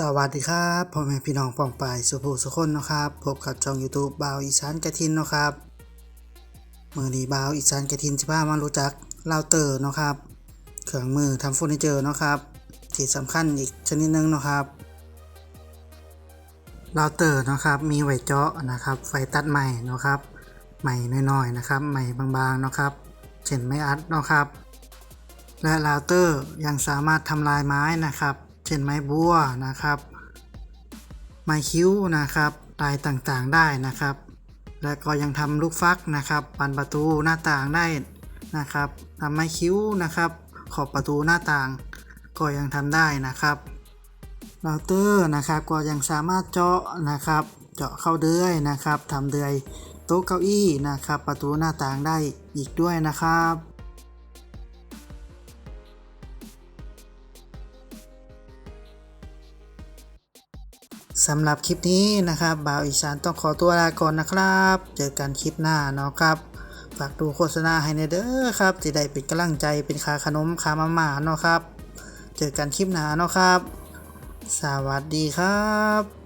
สวัสดีครับพ่อแม่พี่น้องป้องปายสุภูสุคนนะครับพบกับช่อง YouTube บ่าวอีสานกระทินนะครับมือนี้บ่าวอีสานกระทินสิพามารู้จักเราเตอร์นะครับเครื่องมือทำเฟอร์นิเจอร์นะครับที่สำคัญอีกชนิดหนึงนะครับเราเตอร์นะครับมีไว้เจาะนะครับไฟตัดใหม่นะครับใหม่น้อยๆนะครับใหม่บางๆนะครับเช่นไม่อัดนะครับและราวเตอร์ยังสามารถทำลายไม้นะครับ เช่นไม้บัวนะครับ ไม้คิ้วนะครับลายต่างๆได้นะครับ และก็ยังทำลูกฟักนะครับปันประตูหน้าต่างได้นะครับทำไม้คิ้วนะครับ ขอบประตูหน้าต่าง ก็ยังทำได้นะครับราเตอร์นะครับก็ยังสามารถเจาะนะครับ เจาะเข้าเดือยนะครับทำเดือยโต๊ะเก้าอี้นะครับ ประตูหน้าต่างได้อีกด้วยนะครับ สำหรับคลิปนี้นะครับบ่าวอีสานต้องขอตัวลาก่อนนะครับ เจอกันคลิปหน้าเนาะครับ ฝากดูโฆษณาให้ในเด้อครับจะได้เป็นกำลังใจเป็นคาขนมคามาม่าเนาะครับ เจอกันคลิปหน้าเนาะครับ สวัสดีครับ